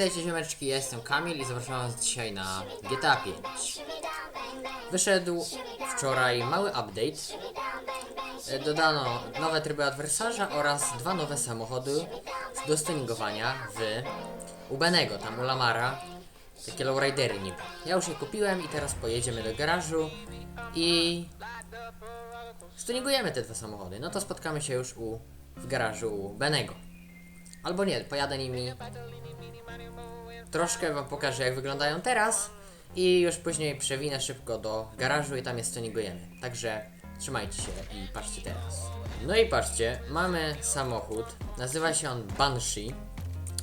witajcie ziomeczki, ja jestem Kamil i zapraszam was dzisiaj na GTA 5. Wyszedł wczoraj mały update. E, Dodano nowe tryby adwersarza oraz dwa nowe samochody do stuningowania w Ubenego, tam u Lamara. Takie lowridery niby. Ja już je kupiłem i teraz pojedziemy do garażu i stuningujemy te dwa samochody. No to spotkamy się już u, w garażu u Benego. Albo nie, pojadę nimi Troszkę wam pokażę jak wyglądają teraz i już później przewinę szybko do garażu i tam je stuningujemy. Także trzymajcie się i patrzcie teraz. No i patrzcie, mamy samochód, nazywa się on Banshee.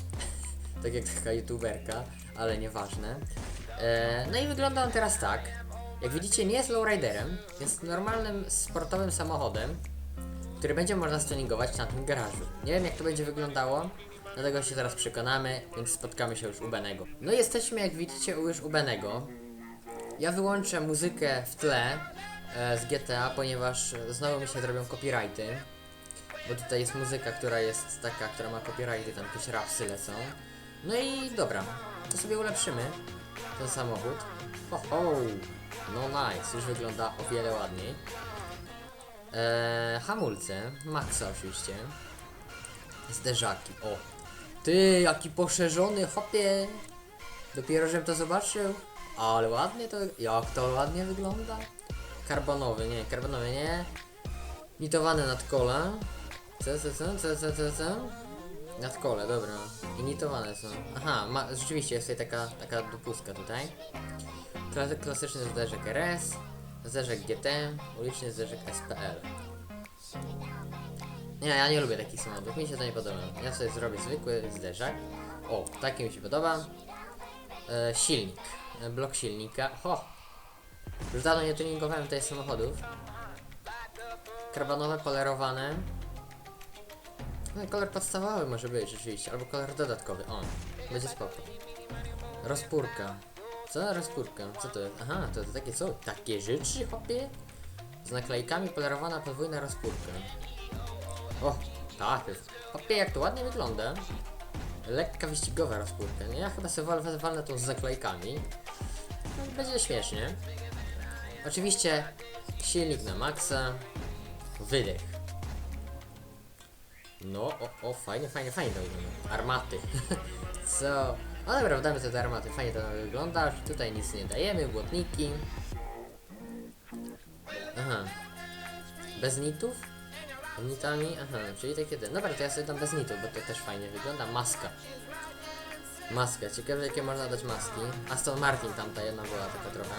tak jak taka youtuberka, ale nieważne. E, no i wygląda on teraz tak. Jak widzicie nie jest lowriderem, jest normalnym sportowym samochodem, który będzie można stuningować na tym garażu. Nie wiem jak to będzie wyglądało, do tego się zaraz przekonamy, więc spotkamy się już u Benego. No jesteśmy jak widzicie już u Benego. Ja wyłączę muzykę w tle e, z GTA, ponieważ znowu mi się zrobią copyrighty. Bo tutaj jest muzyka, która jest taka, która ma copyrighty, tam jakieś rapsy lecą. No i dobra, to sobie ulepszymy ten samochód. Ho, ho. No nice, już wygląda o wiele ładniej. Eee, hamulce, maksa oczywiście. Zderzaki, o. Ty, jaki poszerzony, hopie. Dopiero, żebym to zobaczył. Ale ładnie to, jak to ładnie wygląda. Karbonowy, nie, karbonowy, nie. Nitowane nadkole. Co, co, co, co, co, co, co? Nadkole, dobra. I nitowane są. Aha, ma, rzeczywiście jest tutaj taka, taka dopustka tutaj. Kla klasyczny zderzek RS, zderzek GT, uliczny zderzek SPL. Nie, ja nie lubię takich samochodów, mi się to nie podoba. Ja sobie zrobię zwykły zderzak. O, taki mi się podoba. E, silnik. E, blok silnika. Ho! Już dawno nie tuningowałem tutaj samochodów. Karbonowe, polerowane. No, kolor podstawowy może być rzeczywiście, albo kolor dodatkowy. O, będzie spoko. Rozpórka. Co rozpórka? Co to jest? Aha, to, to takie co? Takie rzeczy, hopie? Z naklejkami polerowana podwójna rozpórka. O, tak jest. Hopie, jak to ładnie wygląda. Lekka wyścigowa rozpórka. Nie, ja chyba sobie wal- walnę tą z zaklejkami. No, będzie śmiesznie. Oczywiście silnik na maksa. Wydech. No, o, o, fajnie, fajnie, fajnie to wygląda. Armaty. Co? No dobra, damy sobie te armaty. Fajnie to wygląda. Tutaj nic nie dajemy, błotniki. Aha. Bez nitów? Nitami? Aha, czyli takie ten. Dobra, to ja sobie dam bez nitów, bo to też fajnie wygląda. Maska. Maska. Ciekawe jakie można dać maski. Aston Martin tamta jedna była taka trochę.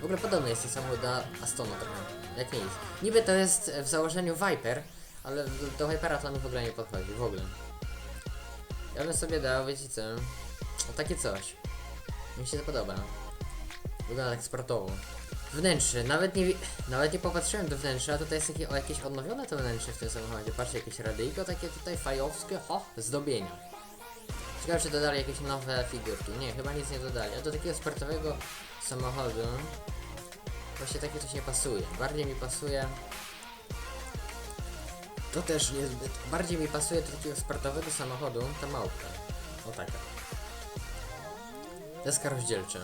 W ogóle podobny jest ten samochód do Astona trochę. Jak nic. Niby to jest w założeniu Viper, ale do, do Vipera to on w ogóle nie podchodzi. W ogóle. Ja bym sobie dał, wiecie co? Takie coś. Mi się to podoba. Wygląda tak sportowo. Wnętrze, nawet nie, nawet nie popatrzyłem do wnętrza, a tutaj jest takie, o, jakieś odnowione to wnętrze w tym samochodzie. Patrzcie, jakieś radyjko takie tutaj fajowskie, ho, zdobienia. Ciekawe, czy dodali jakieś nowe figurki. Nie, chyba nic nie dodali. A do takiego sportowego samochodu właśnie takie coś nie pasuje. Bardziej mi pasuje... To też niezbyt. Bardziej mi pasuje do takiego sportowego samochodu ta małpka. O taka. Deska rozdzielcza.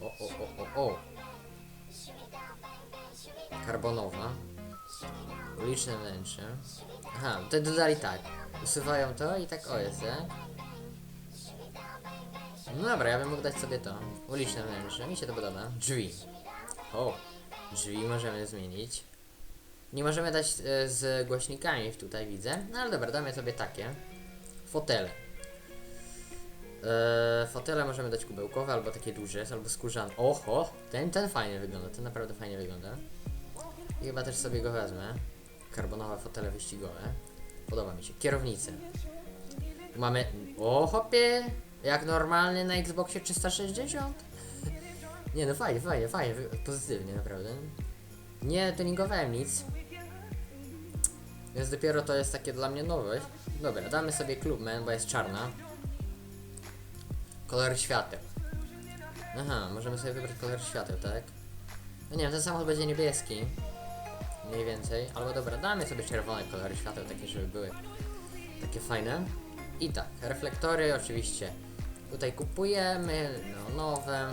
O, o, o, o, o. Karbonowa. Uliczne wnętrze. Aha, to dodali tak. Usuwają to i tak o jest, tak? No dobra, ja bym mógł dać sobie to. Uliczne wnętrze, mi się to podoba. Drzwi. O, drzwi możemy zmienić. Nie możemy dać e, z głośnikami tutaj widzę. No ale dobra, damy sobie takie. Fotele. Eee, fotele możemy dać kubełkowe, albo takie duże, albo skórzane. Oho, ten, ten fajnie wygląda, ten naprawdę fajnie wygląda. I chyba też sobie go wezmę. Karbonowe fotele wyścigowe. Podoba mi się. Kierownice. Tu Mamy. O hopie! Jak normalnie na Xboxie 360? Nie no fajnie, fajnie, fajnie, pozytywnie naprawdę. Nie tuningowałem nic. Więc dopiero to jest takie dla mnie nowość. Dobra, damy sobie Clubman, bo jest czarna. Kolor świateł. Aha, możemy sobie wybrać kolor świateł, tak? No nie wiem, ten samochód będzie niebieski. Mniej więcej. Albo dobra, damy sobie czerwone kolory świateł, takie żeby były takie fajne. I tak, reflektory oczywiście tutaj kupujemy, neonowe,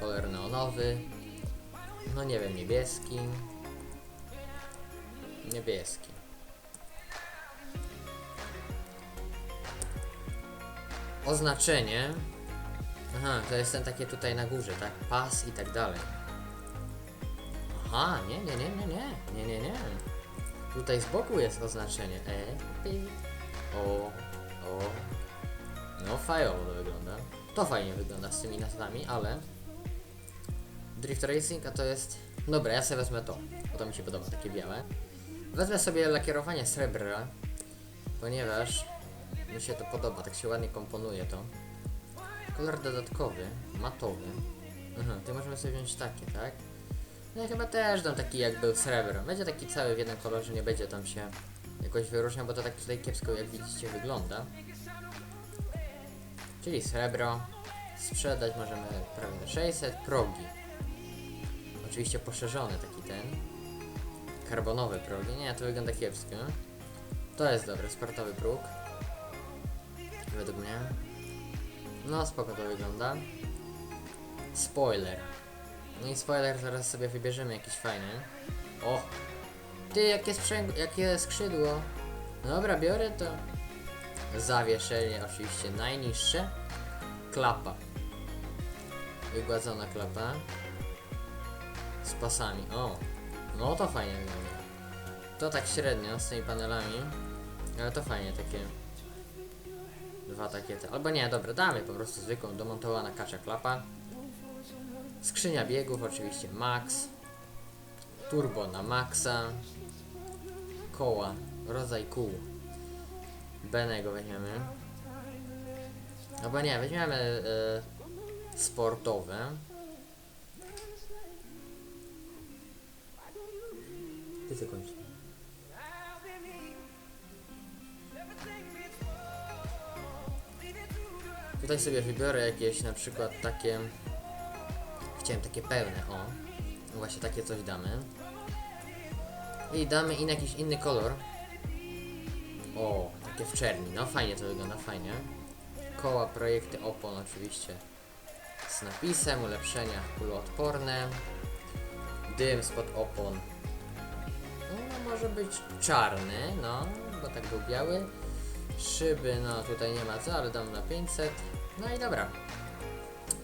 kolor neonowy, no nie wiem, niebieski, niebieski. Oznaczenie. Aha, to jest ten takie tutaj na górze, tak? Pas i tak dalej. Aha, nie, nie, nie, nie, nie, nie, nie, nie. Tutaj z boku jest oznaczenie E, pi, O, O. No fajowo to wygląda. To fajnie wygląda z tymi nazwami, ale Drift Racing, a to jest... Dobra, ja sobie wezmę to, bo to mi się podoba, takie białe. Wezmę sobie lakierowanie srebra, ponieważ mi się to podoba, tak się ładnie komponuje to. Kolor dodatkowy, matowy. Aha, to możemy sobie wziąć takie, tak? No i chyba też dam taki jak był srebro. Będzie taki cały w jednym kolorze, nie będzie tam się jakoś wyróżniał, bo to tak tutaj kiepsko jak widzicie wygląda. Czyli srebro. Sprzedać możemy prawie 600 progi. Oczywiście poszerzony taki ten. Karbonowe progi. Nie, to wygląda kiepsko. To jest dobry, sportowy próg. Według mnie. No, spoko to wygląda. Spoiler. No i spoiler zaraz sobie wybierzemy jakiś fajny. O! Ty, jakie, jakie skrzydło. No Dobra, biorę to. Zawieszenie oczywiście najniższe. Klapa. Wygładzona klapa. Z pasami. O! No to fajnie wygląda. To tak średnio z tymi panelami. Ale to fajnie takie. Dwa takie te. Albo nie, dobra, damy po prostu zwykłą domontowana kacza klapa. Skrzynia biegów oczywiście max. Turbo na maxa. Koła, rodzaj kół. Benego weźmiemy. Albo nie, weźmiemy e, sportowe. Ty kończy? Tutaj sobie wybiorę jakieś na przykład takie Chciałem takie pełne, o. No Właśnie takie coś damy. I damy in jakiś inny kolor. O, takie w czerni. No fajnie to wygląda, fajnie. Koła, projekty opon oczywiście. Z napisem, ulepszenia kuloodporne. Dym spod opon. No, może być czarny, no, bo tak był biały. Szyby, no tutaj nie ma co, ale dam na 500. No i dobra.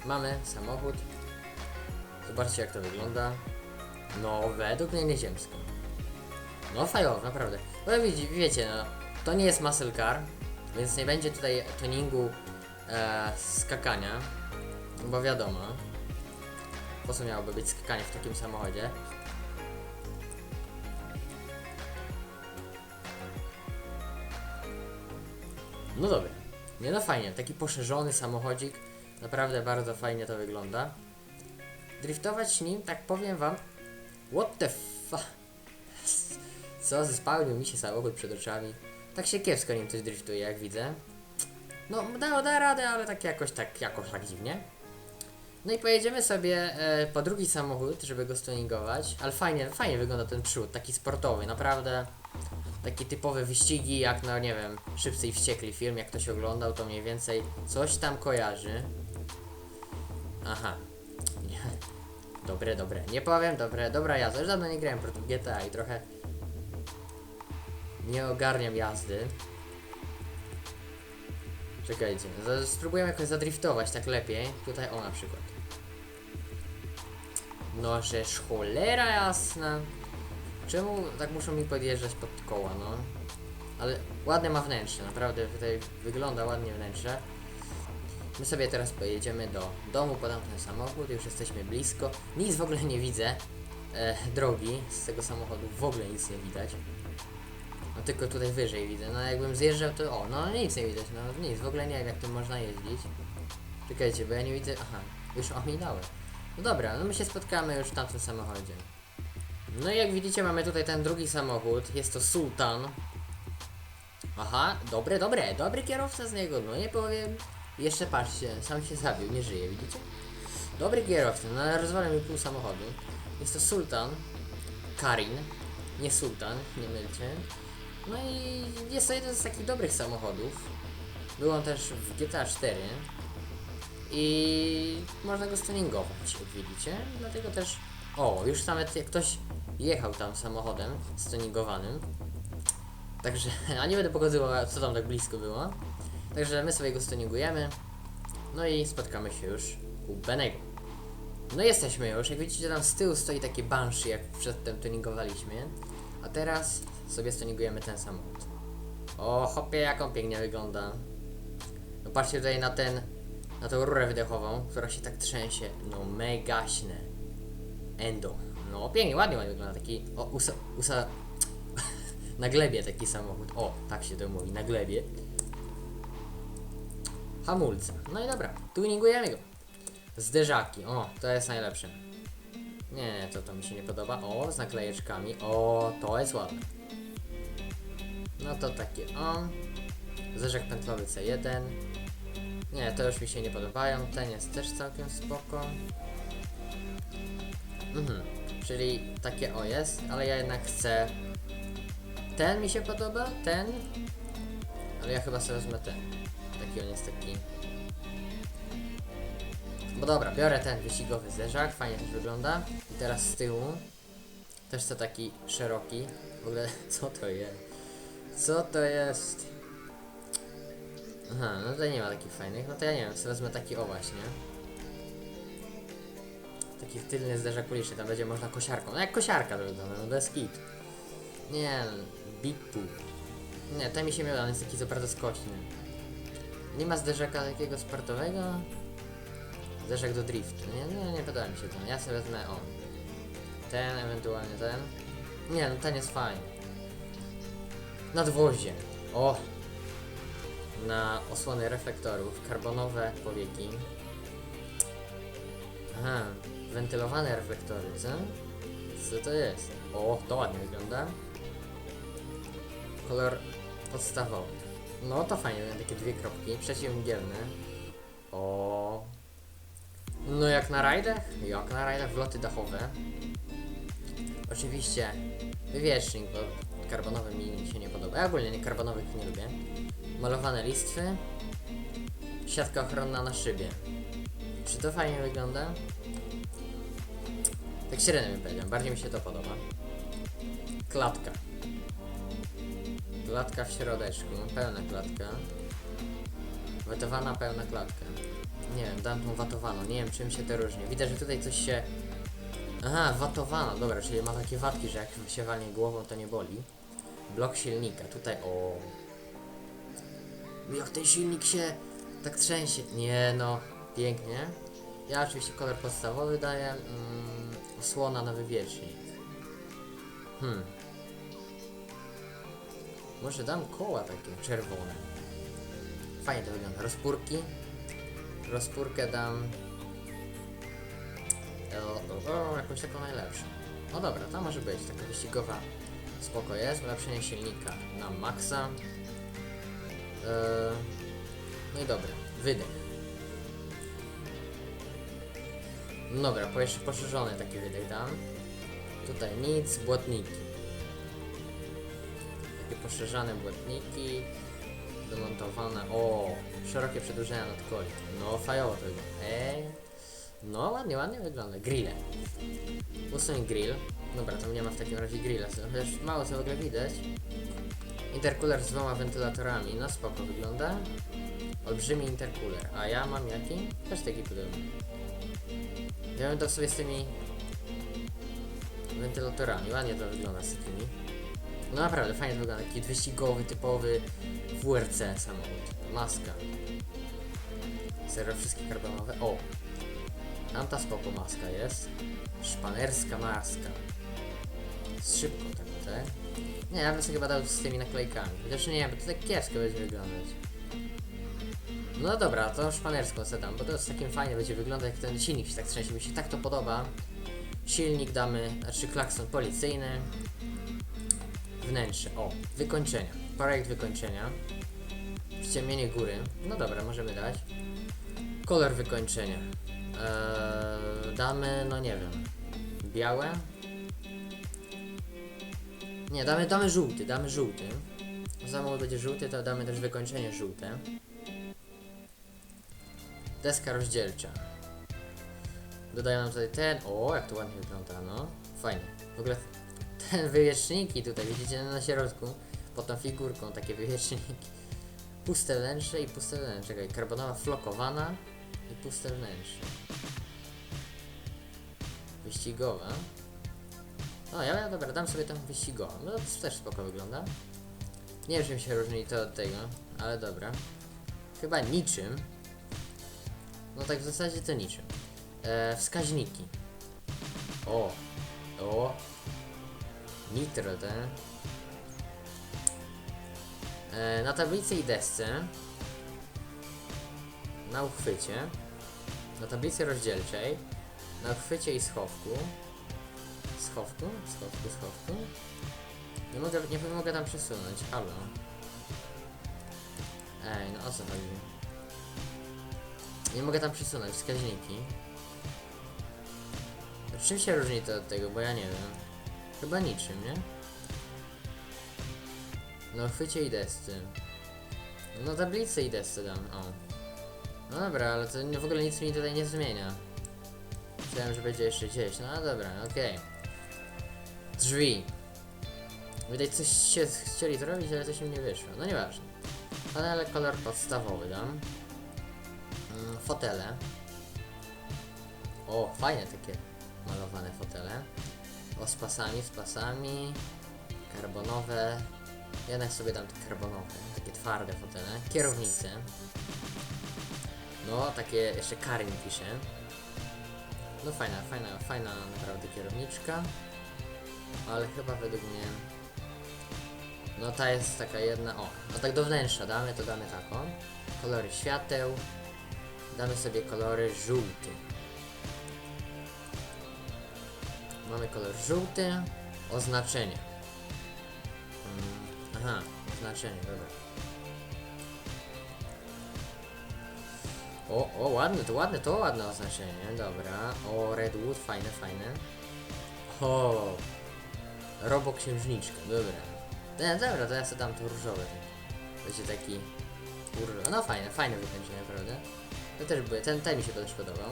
Mamy samochód. Zobaczcie jak to wygląda. No, według mnie nieziemsko. No fajowo, naprawdę. No widzi, wiecie, no, to nie jest muscle car, więc nie będzie tutaj tuningu e, skakania, bo wiadomo, po co miałoby być skakanie w takim samochodzie. No dobra, nie no fajnie, taki poszerzony samochodzik, naprawdę bardzo fajnie to wygląda driftować nim, tak powiem wam. What the fuck? Co, zespałnił mi się samochód przed oczami. Tak się kiepsko nim coś driftuje, jak widzę. No, da, da radę, ale tak jakoś tak, jakoś tak dziwnie. No i pojedziemy sobie e, po drugi samochód, żeby go stuningować. Ale fajnie, fajnie wygląda ten przód, taki sportowy, naprawdę. Takie typowe wyścigi, jak no nie wiem, Szybcy i Wściekli film, jak ktoś oglądał, to mniej więcej coś tam kojarzy. Aha. Dobre, dobre. Nie powiem, dobre, dobra jazda. Już dawno nie grałem pro GTA i trochę nie ogarniam jazdy. Czekajcie, za- spróbujemy jakoś zadriftować tak lepiej. Tutaj o na przykład. No żeż cholera jasna. Czemu tak muszą mi podjeżdżać pod koła, no? Ale ładne ma wnętrze, naprawdę tutaj wygląda ładnie wnętrze. My sobie teraz pojedziemy do domu, podam ten samochód, już jesteśmy blisko. Nic w ogóle nie widzę. E, drogi z tego samochodu w ogóle nic nie widać. No tylko tutaj wyżej widzę. No jakbym zjeżdżał to o, no nic nie widać, no nic, w ogóle nie wiem jak tym można jeździć. Czekajcie, bo ja nie widzę. Aha, już ominąłem. No dobra, no my się spotkamy już w tamtym samochodzie. No i jak widzicie mamy tutaj ten drugi samochód, jest to Sultan. Aha, dobre, dobre, dobry kierowca z niego, no nie powiem. Jeszcze patrzcie, sam się zabił, nie żyje, widzicie? Dobry kierowca, no ale rozwala mi pół samochodu. Jest to Sultan, Karin, nie Sultan, nie mylcie. No i jest to jeden z takich dobrych samochodów. Był on też w GTA 4 i można go stuningować, jak widzicie. Dlatego też. O, już nawet ktoś jechał tam samochodem stuningowanym. Także, a nie będę pokazywał, co tam tak blisko było. Także my sobie go stuningujemy. No i spotkamy się już u Benego. No jesteśmy już, jak widzicie tam z tyłu stoi takie Banshee, jak przedtem tuningowaliśmy. A teraz sobie stuningujemy ten samochód. O, hopie, jak on pięknie wygląda. No patrzcie tutaj na ten, na tą rurę wydechową, która się tak trzęsie. No megaśne. Endo. No pięknie, ładnie, ładnie wygląda taki, o, usa, usa, na glebie taki samochód. O, tak się to mówi, na glebie. Hamulce. No i dobra, tuningujemy go. Zderzaki, o, to jest najlepsze. Nie, to to mi się nie podoba. O, z naklejeczkami. O, to jest ładne. No to takie, o. Zderzak pętlowy C1. Nie, to już mi się nie podobają. Ten jest też całkiem spoko. Mhm, czyli takie o jest, ale ja jednak chcę. Ten mi się podoba, ten. Ale ja chyba sobie wezmę ten. On jest taki. Bo dobra, biorę ten wyścigowy zderzak, fajnie też wygląda. I teraz z tyłu też chcę taki szeroki. W ogóle, co to jest? Co to jest? Aha, no tutaj nie ma takich fajnych. No to ja nie wiem, sobie wezmę taki o właśnie. Taki tylny zderzak uliczny, tam będzie można kosiarką. No jak kosiarka to wygląda, no bez kit. Nie, bipu. Nie, ten mi się miał, on jest taki za bardzo skośny. Nie ma zderzaka takiego sportowego? Zderzak do driftu. Nie, nie, nie podoba mi się ten. Ja sobie wezmę o. Ten, ewentualnie ten. Nie, no ten jest fajny. Nadwozie. O! Na osłony reflektorów. Karbonowe powieki. Aha. Wentylowane reflektory, co? Co to jest? O, to ładnie wygląda. Kolor podstawowy. No to fajnie, będą takie dwie kropki. Przeciwmgielne. O. No jak na rajdach? Jak na rajdach wloty dachowe. Oczywiście wywiecznik, bo karbonowy mi się nie podoba. Ja ogólnie nie karbonowych nie lubię. Malowane listwy. Siatka ochronna na szybie. Czy to fajnie wygląda? Tak średnio bym powiedział, bardziej mi się to podoba. Klatka. Klatka w środeczku, pełna klatka. Wetowana pełna klatka. Nie wiem, dam tą watowaną, nie wiem czym się to różni. Widać, że tutaj coś się... Aha, watowana, dobra, czyli ma takie watki, że jak się walnie głową to nie boli. Blok silnika, tutaj o... Jak ten silnik się tak trzęsie. Nie no, pięknie. Ja oczywiście kolor podstawowy daję. Mm, osłona na wywiecznik. Hmm. Może dam koła takie czerwone. Fajnie to wygląda. Rozpórki. Rozpórkę dam. O, o, o, jakąś taką najlepszą. No dobra, to może być. Taka wyścigowa spoko jest. Ulepszenie silnika na maksa. Eee, no i dobra. Wydech. No dobra, po jeszcze poszerzony taki wydech dam. Tutaj nic, błotniki. Takie poszerzane błotniki. Domontowane. O, szerokie przedłużenia nadkoli. No, fajowo to wygląda. Ej. No, ładnie, ładnie wygląda. Grille. Usuń grill. Dobra, tam nie ma w takim razie grilla, chociaż mało co w ogóle widać. Intercooler z dwoma wentylatorami. No, spoko wygląda. Olbrzymi intercooler. A ja mam jaki? Też taki podobny. Ja bym to sobie z tymi wentylatorami. Ładnie to wygląda z takimi. No naprawdę, fajnie wygląda. Taki wyścigowy, typowy WRC samochód. Maska. Serio, wszystkie karbonowe. O! Tamta spoko maska jest. Szpanerska maska. Z szybką tak, tak? Nie, ja bym sobie chyba dał z tymi naklejkami. Chociaż nie, bo to tak kiepsko będzie wyglądać. No dobra, to szpanerską sobie dam, bo to jest takim fajnie będzie wyglądać, jak ten silnik się tak trzęsie, mi się tak to podoba. Silnik damy, znaczy klakson policyjny. Wnętrze, o, wykończenia. Projekt wykończenia. Przyciemnienie góry. No dobra, możemy dać. Kolor wykończenia. Eee, damy, no nie wiem. Białe? Nie, damy, damy żółty, damy żółty. samochód będzie żółty, to damy też wykończenie żółte. Deska rozdzielcza. Dodają nam tutaj ten. O, jak to ładnie wygląda, no. Fajnie. W ogóle te wywieczniki tutaj, widzicie na środku, pod tą figurką, takie wywieczniki. Puste wnętrze i puste wnętrze. Czekaj, karbonowa flokowana i puste wnętrze. Wyścigowa. O, ja dobra, dam sobie tam wyścigową. No to też spoko wygląda. Nie wiem czym się różni to od tego, ale dobra. Chyba niczym. No tak w zasadzie to niczym. E, wskaźniki. O, o. Nitro ten. E, na tablicy i desce. Na uchwycie. Na tablicy rozdzielczej. Na uchwycie i schowku. Schowku? Schowku, schowku? Nie mogę, nie mogę tam przesunąć, halo. Ej, no o co chodzi? Nie mogę tam przesunąć, wskaźniki. Czym się różni to od tego, bo ja nie wiem. Chyba niczym, nie? No chwycie i desce. No tablicy i desce dam, o. No dobra, ale to w ogóle nic mi tutaj nie zmienia. Myślałem, że będzie jeszcze gdzieś, no dobra, okej. Drzwi. Widać coś się chcieli zrobić, ale coś im nie wyszło. No nieważne. Panele kolor podstawowy dam. Mm, fotele. O, fajne takie malowane fotele. O, z pasami, z pasami. Karbonowe. Jednak sobie dam te karbonowe, takie twarde fotele. Kierownice. No, takie jeszcze Karin pisze. No fajna, fajna, fajna naprawdę kierowniczka. Ale chyba według mnie... No ta jest taka jedna... O, no tak do wnętrza damy, to damy taką. Kolory świateł. Damy sobie kolory żółty. Mamy kolor żółty. Oznaczenia. Mm, aha, oznaczenie, dobra. O, o, ładne, to ładne, to ładne oznaczenie, dobra. O, Redwood, fajne, fajne. O, Roboksiężniczka, dobra. No, dobra, to ja sobie dam to różowe. Będzie taki... Różowy. No fajne, fajne wykończenie, naprawdę. To też były, ten, ten mi się też podobał.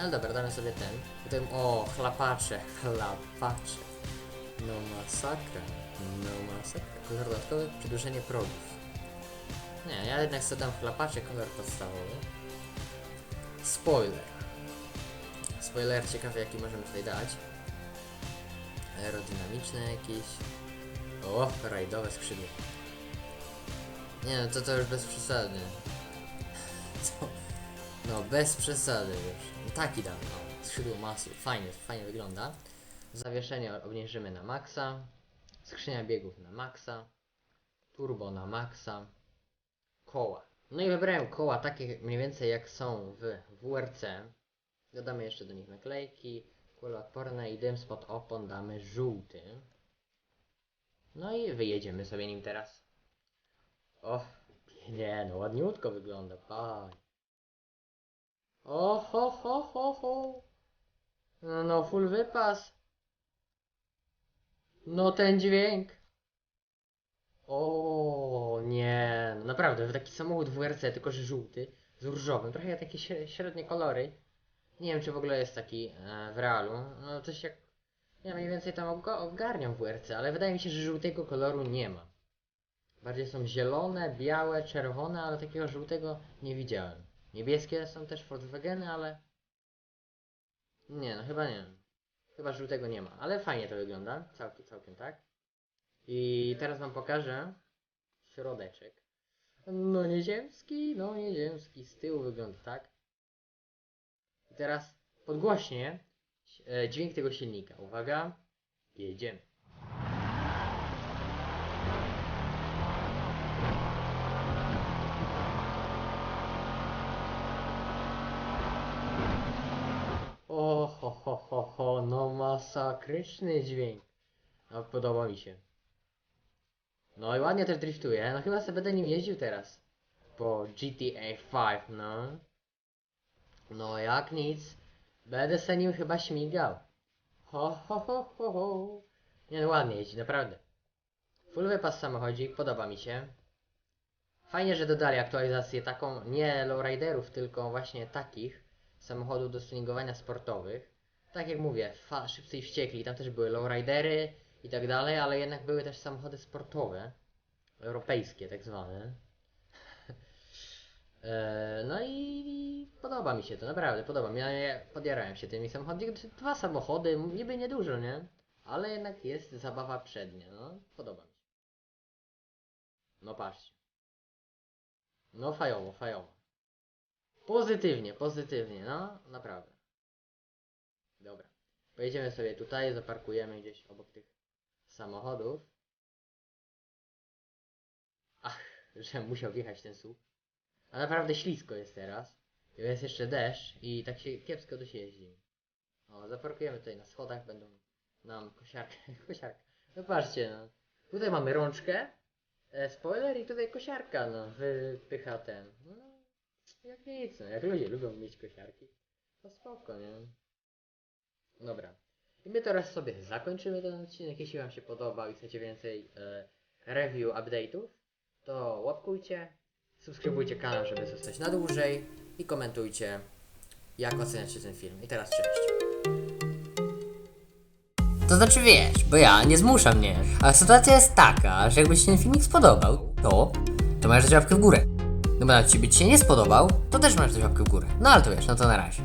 Ale dobra, damy sobie ten. Potem, o, chlapacze, chlapacze. No masakra, no masakra. Kolor dodatkowy, przedłużenie progów. Nie, ja jednak sobie dam chlapacze, kolor podstawowy. Spoiler. Spoiler ciekawy jaki możemy tutaj dać. Aerodynamiczne jakieś. O, rajdowe skrzydło. Nie no, to to już bez przesady. No, bez przesady już. Taki dam, no. Skrzydło masy. Fajnie, fajnie wygląda. Zawieszenie obniżymy na maksa. Skrzynia biegów na maksa. Turbo na maksa. Koła. No i wybrałem koła takie mniej więcej jak są w WRC. Dodamy jeszcze do nich naklejki, kuloodporne i dym spod opon damy żółty. No i wyjedziemy sobie nim teraz. O, nie no, ładniutko wygląda, pań. O, ho, ho, ho. No, no, full wypas. No ten dźwięk. O nie, no naprawdę, taki samochód WRC, tylko że żółty, z różowym, trochę jak takie śre- średnie kolory. Nie wiem, czy w ogóle jest taki e, w realu. No coś jak. Ja mniej więcej tam ogarniam WRC, ale wydaje mi się, że żółtego koloru nie ma. Bardziej są zielone, białe, czerwone, ale takiego żółtego nie widziałem. Niebieskie są też Volkswageny, ale. Nie, no chyba nie. Chyba żółtego nie ma, ale fajnie to wygląda. Całkiem, całkiem tak. I teraz wam pokażę środeczek. No nieziemski, no nieziemski. Z tyłu wygląda tak. I teraz podgłośnie e, dźwięk tego silnika. Uwaga, jedziemy. O, ho, ho, ho, ho, no masakryczny dźwięk. No, podoba mi się. No i ładnie też driftuje. No chyba sobie będę nim jeździł teraz. Po GTA 5, no. No jak nic. Będę se nim chyba śmigał. Ho, ho, ho, ho, ho. Nie no ładnie jeździ, naprawdę. Full wypas samochodzik, podoba mi się. Fajnie, że dodali aktualizację taką, nie lowriderów, tylko właśnie takich samochodów do tuningowania sportowych. Tak jak mówię, fa- szybcy i wściekli, tam też były lowridery i tak dalej, ale jednak były też samochody sportowe, europejskie tak zwane. Eee, no i, podoba mi się to, naprawdę podoba mi. Ja podjarałem się tymi samochodami. Dwa samochody, niby niedużo, nie? Ale jednak jest zabawa przednia, no. Podoba mi się. No patrzcie. No fajowo, fajowo. Pozytywnie, pozytywnie, no naprawdę. Dobra. Pojedziemy sobie tutaj, zaparkujemy gdzieś obok tych samochodów. Ach, że musiał wjechać ten słup. A naprawdę ślisko jest teraz. Jest jeszcze deszcz i tak się kiepsko to się jeździ. O, zaparkujemy tutaj na schodach, będą nam kosiarkę, kosiarkę. No patrzcie, no. Tutaj mamy rączkę, e, spoiler i tutaj kosiarka, no, wypycha ten. No, jak nic, no, jak ludzie lubią mieć kosiarki, to spoko, nie? Dobra. I my teraz sobie zakończymy ten odcinek. Jeśli Wam się podobał i chcecie więcej e, review, update'ów, to łapkujcie, subskrybujcie kanał, żeby zostać na dłużej i komentujcie, jak oceniacie ten film. I teraz cześć. To znaczy wiesz, bo ja nie zmuszam mnie. Ale sytuacja jest taka, że jakby ci ten filmik spodobał, to, to masz dać łapkę w górę. No bo nawet ci by ci się nie spodobał, to też masz dać łapkę w górę. No ale to wiesz, no to na razie.